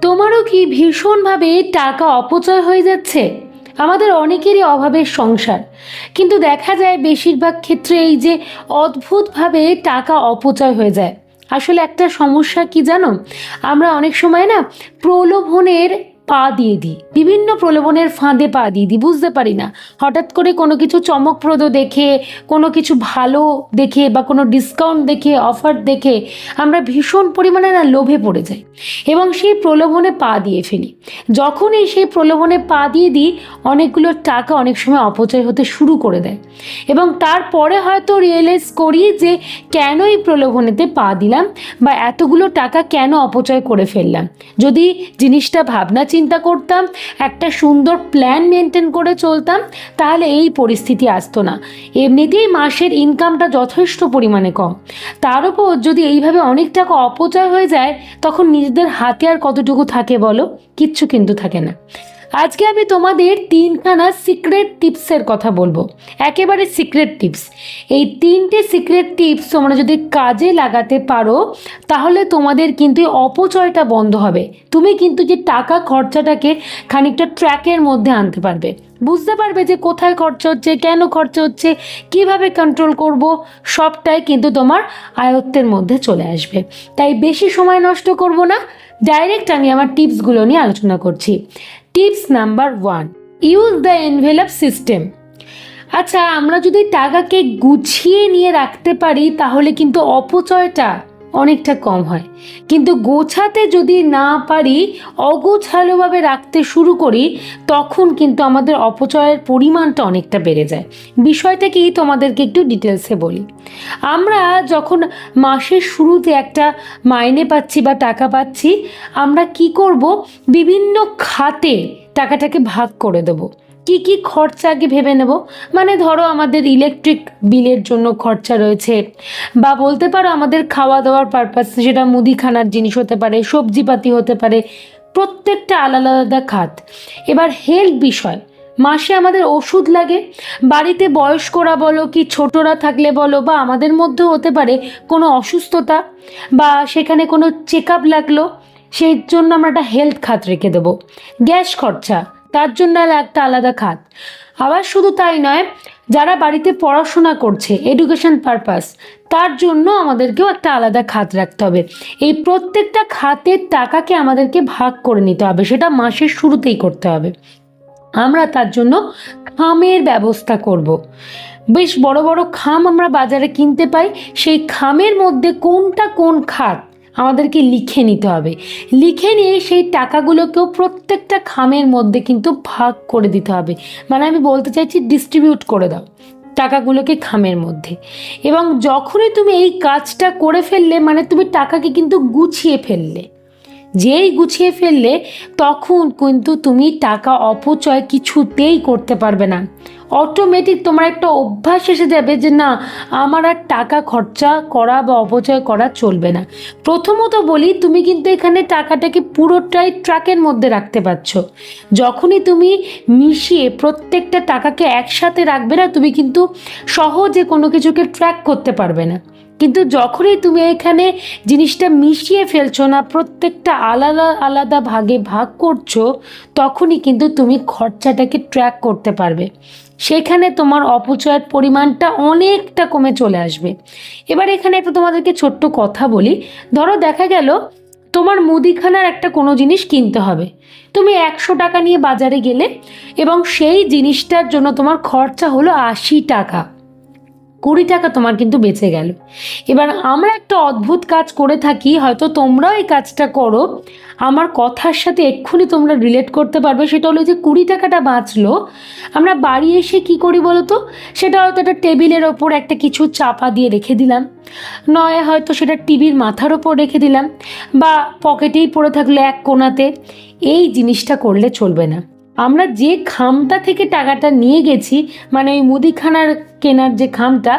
তোমারও কি ভীষণভাবে টাকা অপচয় হয়ে যাচ্ছে? আমাদের অনেকেরই অভাবের সংসার। কিন্তু দেখা যায় বেশিরভাগ ক্ষেত্রে এই যে অদ্ভুতভাবে টাকা অপচয় হয়ে যায়। আসলে একটা সমস্যা কি জানো? আমরা অনেক সময় না প্রলোভনের পা দিয়ে দিই। বিভিন্ন প্রলোভনের ফাঁদে পা দিয়ে দিই, বুঝতে পারি না। হঠাৎ করে কোনো কিছু চমকপ্রদ দেখে, কোনো কিছু ভালো দেখে বা কোনো ডিসকাউন্ট দেখে অফার দেখে আমরা ভীষণ পরিমাণে না লোভে পড়ে যাই এবং সেই প্রলোভনে পা দিয়ে ফেলি। যখনই সেই প্রলোভনে পা দিয়ে দিই, অনেকগুলো টাকা অনেক সময় অপচয় হতে শুরু করে দেয় এবং তারপরে হয়তো রিয়েলাইজ করি যে কেন এই প্রলোভনেতে পা দিলাম বা এতগুলো টাকা কেন অপচয় করে ফেললাম। যদি জিনিসটা ভাবনা চিন্তা করতাম, একটা সুন্দর প্ল্যান মেনটেন করে চলতাম, তাহলে এই পরিস্থিতি আসতো না। এমনিতেই মাসের ইনকামটা যথেষ্ট পরিমাণে কম। তার উপর যদি এইভাবে অনেক টাকা অপচয় হয়ে যায়, তখন নিজেদের হাতে আর কতটুকু থাকে বলো? কিচ্ছু কিন্তু থাকে না। আজকে আমি তোমাদের তিনখানা সিক্রেট টিপসের কথা বলব। একেবারে সিক্রেট টিপস এই তিনটে সিক্রেট টিপস তোমরা যদি কাজে লাগাতে পারো, তাহলে তোমাদের কিন্তু অপচয়টা বন্ধ হবে। তুমি কিন্তু যে টাকা খরচাটাকে খানিকটা ট্র্যাকের মধ্যে আনতে পারবে। বুঝতে পারবে যে কোথায় খরচা হচ্ছে, কেন খরচা হচ্ছে, কীভাবে কন্ট্রোল করব, সবটাই কিন্তু তোমার আয়ত্তের মধ্যে চলে আসবে। তাই বেশি সময় নষ্ট করব না। ডাইরেক্ট আমি আমার টিপসগুলো নিয়ে আলোচনা করছি। Tips number one, use the envelope system. আচ্ছা আমরা যদি টাকাকে গুছিয়ে নিয়ে রাখতে পারি, তাহলে কিন্তু অপচয়টা অনেকটা কম হয়। কিন্তু গোছাতে যদি না পারি, অগোছালোভাবে রাখতে শুরু করি, তখন কিন্তু আমাদের অপচয়ের পরিমাণটা অনেকটা বেড়ে যায়। বিষয়টা কি তোমাদেরকে একটু ডিটেলসে বলি। আমরা যখন মাসের শুরুতে একটা মাইনে পাচ্ছি বা টাকা পাচ্ছি, আমরা কি করব? বিভিন্ন খাতে টাকাটাকে ভাগ করে দেবো। কি কি খরচা আগে ভেবে নেব? মানে ধরো আমাদের ইলেকট্রিক বিলের জন্য খরচা রয়েছে। বা বলতে পারো আমাদের খাওয়া দাওয়ার পারপাস সেটা মুদিখানার জিনিস হতে পারে, সবজিপাতি হতে পারে, প্রত্যেকটা আলাদা আলাদা খাত। এবার হেলথ বিষয়, মাসে আমাদের ওষুধ লাগে। বাড়িতে বয়স্করা বলো কি ছোটরা থাকলে বলো বা আমাদের মধ্যেও হতে পারে কোনো অসুস্থতা বা সেখানে কোনো চেক আপ লাগল, সেই জন্য আমরা একটা হেলথ খাত রেখে দেবো। গ্যাস খরচা তার জন্য একটা আলাদা খাত। আবার শুধু তাই নয়, যারা বাড়িতে পড়াশোনা করছে এডুকেশন পারপাস তার জন্য আমাদেরকেও একটা আলাদা খাত রাখতে হবে। এই প্রত্যেকটা খাতের টাকাকে আমাদেরকে ভাগ করে নিতে হবে, সেটা মাসের শুরুতেই করতে হবে। আমরা তার জন্য খামের ব্যবস্থা করব। বেশ বড় বড় খাম আমরা বাজারে কিনতে পাই, সেই খামের মধ্যে কোনটা কোন খাত আমাদেরকে লিখে নিতে হবে। লিখে নিয়ে সেই টাকাগুলোকেও প্রত্যেকটা খামের মধ্যে কিন্তু ভাগ করে দিতে হবে। মানে আমি বলতে চাইছি ডিস্ট্রিবিউট করে দাও টাকাগুলোকে খামের মধ্যে। এবং যখনই তুমি এই কাজটা করে ফেললে মানে তুমি টাকাকে কিন্তু গুছিয়ে ফেললে। যেই গুছিয়ে ফেললে, তখন কিন্তু তুমি টাকা অপচয় কিছুতেই করতে পারবে না। অটোমেটিক তোমার একটা অভ্যাস এসে যাবে যে না, আমার আর টাকা খরচা করা বা অপচয় করা চলবে না। প্রথমত বলি, তুমি কিন্তু এখানে টাকাটাকে পুরোটাই ট্রাকের মধ্যে রাখতে পারছ। যখনই তুমি মিশিয়ে প্রত্যেকটা টাকাকে একসাথে রাখবে না, তুমি কিন্তু সহজে কোনো কিছুকে ট্র্যাক করতে পারবে না। কিন্তু যখনই তুমি এখানে জিনিসটা মিশিয়ে ফেলছো না, প্রত্যেকটা আলাদা আলাদা ভাগে ভাগ করছ, তখনই কিন্তু তুমি খরচাটাকে ট্র্যাক করতে পারবে। সেখানে তোমার অপচয়ের পরিমাণটা অনেকটা কমে চলে আসবে। এবার এখানে একটা তোমাদেরকে ছোট্ট কথা বলি। ধরো দেখা গেল তোমার মুদিখানার একটা কোনো জিনিস কিনতে হবে। তুমি একশো টাকা নিয়ে বাজারে গেলে এবং সেই জিনিসটার জন্য তোমার খরচা হলো আশি টাকা। কুড়ি টাকা তোমার কিন্তু বেঁচে গেল। এবার আমরা একটা অদ্ভুত কাজ করে থাকি, হয়তো তোমরাও এই কাজটা করো। আমার কথার সাথে এক্ষুনি তোমরা রিলেট করতে পারবে, সেটা হলো যে কুড়ি টাকাটা বাঁচলো। আমরা বাড়ি এসে কি করি বলো তো সেটা হয়তো একটা টেবিলের ওপর একটা কিছু চাপা দিয়ে রেখে দিলাম। নয়, হয়তো সেটা টিভির মাথার ওপর রেখে দিলাম। বা পকেটেই পড়ে থাকল এক কোনাতে এই জিনিসটা করলে চলবে না। আমরা যে খামটা থেকে টাকাটা নিয়ে গেছি মানে ওই মুদিখানার কেনার যে খামটা,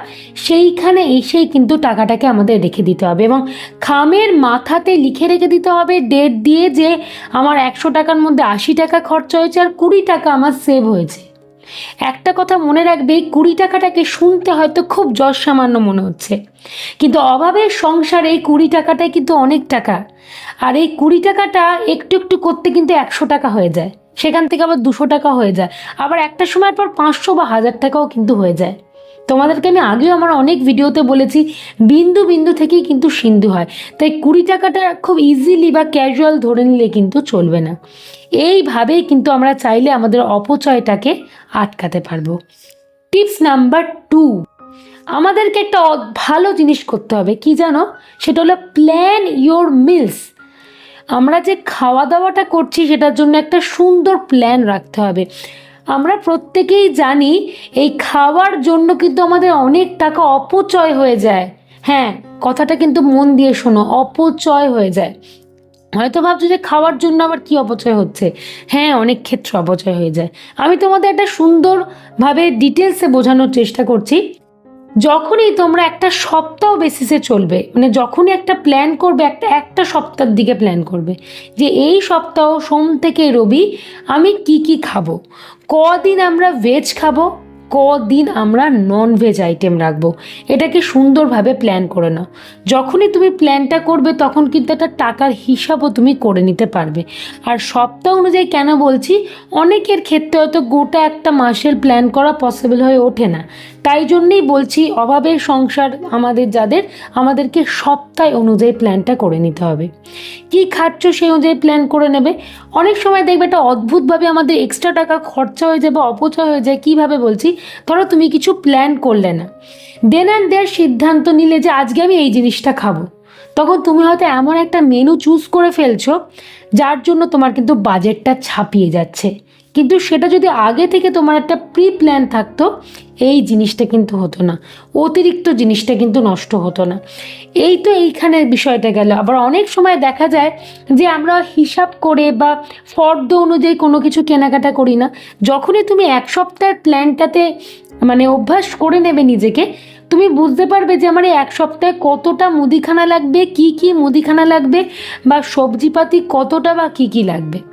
সেইখানে এসেই কিন্তু টাকাটাকে আমাদের রেখে দিতে হবে এবং খামের মাথাতে লিখে রেখে দিতে হবে ডেট দিয়ে যে আমার একশো টাকার মধ্যে আশি টাকা খরচা হয়েছে আর কুড়ি টাকা আমার সেভ হয়েছে। একটা কথা মনে রাখবে এই কুড়ি টাকাটাকে শুনতে হয়তো খুব যশ সামান্য মনে হচ্ছে, কিন্তু অভাবের সংসারে এই কুড়ি টাকাটাই কিন্তু অনেক টাকা, আর এই কুড়ি টাকাটা একটু একটু করতে কিন্তু একশো টাকা হয়ে যায়। সেখান থেকে আবার দুশো টাকা হয়ে যায়। আবার একটা সময়ের পর পাঁচশো বা হাজার টাকাও কিন্তু হয়ে যায়। তোমাদেরকে আমি আগেও আমার অনেক ভিডিওতে বলেছি, বিন্দু বিন্দু থেকেই কিন্তু সিন্ধু হয়। তাই কুড়ি টাকাটা খুব ইজিলি বা ক্যাজুয়াল ধরে নিলে কিন্তু চলবে না। এইভাবেই কিন্তু আমরা চাইলে আমাদের অপচয়টাকে আটকাতে পারব। টিপস নাম্বার টু, আমাদেরকে একটা ভালো জিনিস করতে হবে। কি জানো? সেটা হলো প্ল্যান ইয়োর মিলস আমরা যে খাওয়া দাওয়াটা করছি সেটার জন্য একটা সুন্দর প্ল্যান রাখতে হবে। আমরা প্রত্যেকেই জানি এই খাওয়ার জন্য কিন্তু আমাদের অনেক টাকা অপচয় হয়ে যায়। হ্যাঁ কথাটা কিন্তু মন দিয়ে শোনো, অপচয় হয়ে যায়। হয়তো ভাবছ যে খাওয়ার জন্য আবার কি অপচয় হচ্ছে? হ্যাঁ অনেক ক্ষেত্রে অপচয় হয়ে যায়। আমি তোমাদের একটা সুন্দরভাবে ডিটেলসে বোঝানোর চেষ্টা করছি। যখনই তোমরা একটা সপ্তাহ বেসিসে চলবে মানে যখনই একটা প্ল্যান করবে, একটা একটা সপ্তাহের দিকে প্ল্যান করবে, যে এই সপ্তাহ সোম থেকে রবি আমি কি কি খাব, কদিন আমরা ভেজ খাব কদিন আমরা নন ভেজ আইটেম রাখব। এটাকে সুন্দরভাবে প্ল্যান করে নাও। যখনই তুমি প্ল্যানটা করবে, তখন কিন্তু একটা টাকার হিসাবও তুমি করে নিতে পারবে। আর সপ্তাহ অনুযায়ী কেন বলছি, অনেকের ক্ষেত্রে হয়তো গোটা একটা মাসের প্ল্যান করা পসিবল হয়ে ওঠে না। তাই জন্যেই বলছি, অভাবের সংসার আমাদের যাদের, আমাদেরকে সপ্তাহ অনুযায়ী প্ল্যানটা করে নিতে হবে। কি খাচ্ছ সেই অনুযায়ী প্ল্যান করে নেবে? অনেক সময় দেখবে একটা অদ্ভুতভাবে আমাদের এক্সট্রা টাকা খরচা হয়ে যায় বা অপচয় হয়ে যায়। কীভাবে বলছি? ধরো তুমি কিছু প্ল্যান করলে না। দেন অ্যান্ড দেয়ার সিদ্ধান্ত নিলে যে আজকে আমি এই জিনিসটা খাব। তখন তুমি হয়তো এমন একটা মেনু চুজ করে ফেলছো, যার জন্য তোমার কিন্তু বাজেটটা ছাপিয়ে যাচ্ছে। কিন্তু সেটা যদি আগে থেকে তোমার একটা প্রি প্ল্যান থাকতো, এই জিনিসটা কিন্তু হতো না। অতিরিক্ত জিনিসটা কিন্তু নষ্ট হতো না। এই তো এইখানে বিষয়টা গেল। আবার অনেক সময় দেখা যায় যে আমরা হিসাব করে বা ফর্দ অনুযায়ী কোনো কিছু কেনাকাটা করি না। যখনই তুমি এক সপ্তাহের প্ল্যানটাতে মানে অভ্যাস করে নেবে নিজেকে, তুমি বুঝতে পারবে যে আমার এক সপ্তাহে কতটা মুদিখানা লাগবে, কি কি মুদিখানা লাগবে বা সবজিপাতি কতটা বা কি কি লাগবে।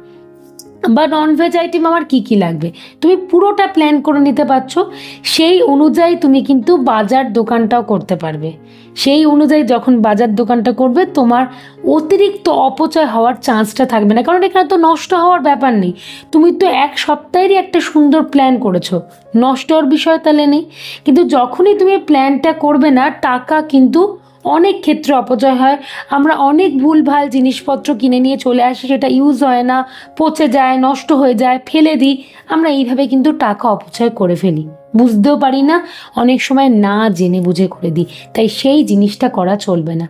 বা ননভেজ আইটেম আমার কি কি লাগবে? তুমি পুরোটা প্ল্যান করে নিতে পারছ, সেই অনুযায়ী তুমি কিন্তু বাজার দোকানটাও করতে পারবে। সেই অনুযায়ী যখন বাজার দোকানটা করবে, তোমার অতিরিক্ত অপচয় হওয়ার চান্সটা থাকবে না। কারণ এখানে তো নষ্ট হওয়ার ব্যাপার নেই। তুমি তো এক সপ্তাহেরই একটা সুন্দর প্ল্যান করেছ। নষ্ট হওয়ার বিষয় তাহলে নেই। কিন্তু যখনই তুমি প্ল্যানটা করবে না, টাকা কিন্তু অনেক ক্ষেত্রে অপচয় হয়। আমরা অনেক ভুলভাল জিনিসপত্র কিনে নিয়ে চলে আসি, সেটা ইউজ হয় না, পচে যায়, নষ্ট হয়ে যায়, ফেলে দিই। আমরা এইভাবে কিন্তু টাকা অপচয় করে ফেলি। বুঝতেও পারি না, অনেক সময় না জেনে বুঝে করে দিই। তাই সেই জিনিসটা করা চলবে না।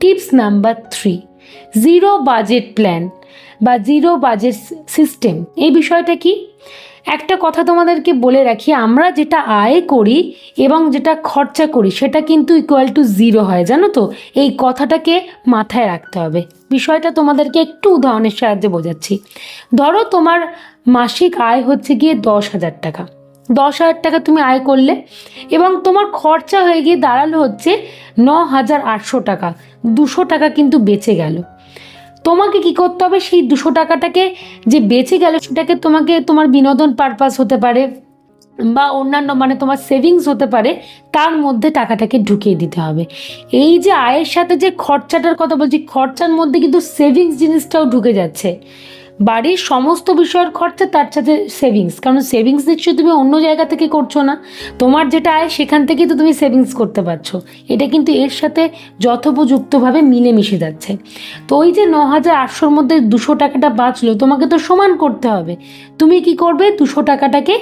Tips number three zero budget plan বা জিরো বাজেট সিস্টেম এই বিষয়টা কি? একটা কথা তোমাদেরকে বলে রাখি, আমরা যেটা আয় করি এবং যেটা খরচা করি, সেটা কিন্তু ইকুয়াল টু জিরো হয়, জানো তো? এই কথাটাকে মাথায় রাখতে হবে। বিষয়টা তোমাদেরকে একটু উদাহরণের সাহায্যে বোঝাচ্ছি। ধরো তোমার মাসিক আয় হচ্ছে গিয়ে দশ হাজার টাকা। দশ হাজার টাকা তুমি আয় করলে এবং তোমার খরচা হয়ে গিয়ে দাঁড়াল হচ্ছে ন হাজার আটশো টাকা। দুশো টাকা কিন্তু বেঁচে গেল। তোমাকে কি করতে হবে? সেই দুশো টাকাটাকে যে বেঁচে গেল, সেটাকে তোমাকে তোমার বিনোদন পারপাস হতে পারে বা অন্যান্য মানে তোমার সেভিংস হতে পারে, তার মধ্যে টাকাটাকে ঢুকিয়ে দিতে হবে। এই যে আয়ের সাথে যে খরচাটার কথা বলছি, খরচার মধ্যে কিন্তু সেভিংস জিনিসটাও ঢুকে যাচ্ছে। বাড়ির সমস্ত বিষয়ের খরচা তার সাথে সেভিংস কারণ সেভিংস নিশ্চয়ই তুমি অন্য জায়গা থেকে করছ না। তোমার যেটা আয়, সেখান থেকেই তো তুমি সেভিংস করতে পারছ। এটা কিন্তু এর সাথে যথোপযুক্তভাবে মিলেমিশে যাচ্ছে। তো ওই যে ন হাজার আটশোর মধ্যে দুশো টাকাটা বাঁচলো, তোমাকে তো সমান করতে হবে। তুমি কি করবে? দুশো টাকাটাকে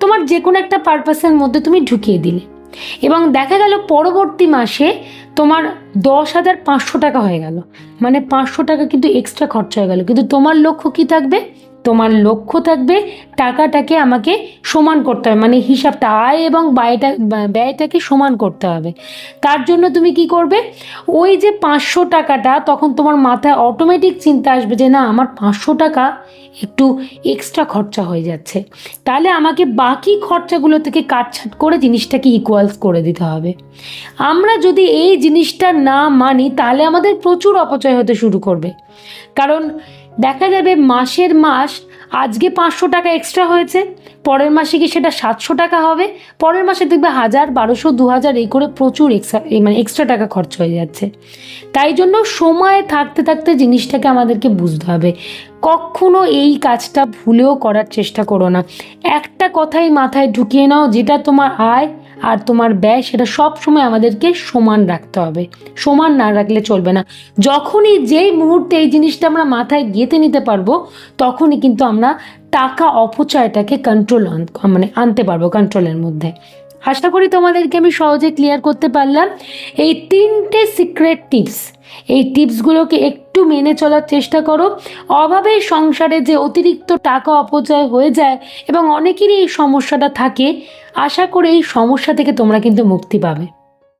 তোমার যে কোনো একটা পারপাসের মধ্যে তুমি ঢুকিয়ে দিলে। এবং দেখা গেল পরবর্তী মাসে তোমার দশ হাজার পাঁচশো টাকা হয়ে গেল। মানে পাঁচশো টাকা কিন্তু এক্সট্রা খরচা হয়ে গেল। কিন্তু তোমার লক্ষ্য কি থাকবে? তোমার লক্ষ্য থাকবে, টাকাটাকে আমাকে সমান করতে হবে মানে হিসাবটা, আয় এবং ব্যয়টা, ব্যয়টাকে সমান করতে হবে। তার জন্য তুমি কি করবে? ওই যে পাঁচশো টাকাটা, তখন তোমার মাথায় অটোমেটিক চিন্তা আসবে যে, না, আমার পাঁচশো টাকা একটু এক্সট্রা খরচা হয়ে যাচ্ছে। তাহলে আমাকে বাকি খরচাগুলো থেকে কাটছাট করে জিনিসটাকে ইকুয়ালস করে দিতে হবে। আমরা যদি এই জিনিসটা না মানি, তাহলে আমাদের প্রচুর অপচয় হতে শুরু করবে। কারণ দেখা যাবে মাসের মাস আজকে পাঁচশো টাকা এক্সট্রা হয়েছে, পরের মাসে কি সেটা সাতশো টাকা হবে? পরের মাসে দেখবে হাজার বারোশো দু হাজার এই করে প্রচুর এক্সট্রা মানে এক্সট্রা টাকা খরচ হয়ে যাচ্ছে। তাই জন্য সময় থাকতে থাকতে জিনিসটাকে আমাদেরকে বুঝতে হবে। কখনো এই কাজটা ভুলেও করার চেষ্টা করো না। একটা কথাই মাথায় ঢুকিয়ে নাও, যেটা তোমার আয় আর তোমার ব্যয় সেটা সব সময় আমাদেরকে সমান রাখতে হবে। সমান না রাখলে চলবে না। যখনই যেই মুহূর্তে এই জিনিসটা আমরা মাথায় গেঁথে নিতে পারব, তখনই কিন্তু আমরা টাকা অপচয়টাকে কন্ট্রোল মানে আনতে পারব কন্ট্রোলের মধ্যে। আশা করি তোমাদেরকে আমি সহজে ক্লিয়ার করতে পারলাম। এই তিনটে সিক্রেট টিপস এই টিপসগুলোকে একটু মেনে চলার চেষ্টা করো। অভাবে সংসারে যে অতিরিক্ত টাকা অপচয় হয়ে যায় এবং অনেকেরই এই সমস্যাটা থাকে, আশা করি এই সমস্যা থেকে তোমরা কিন্তু মুক্তি পাবে।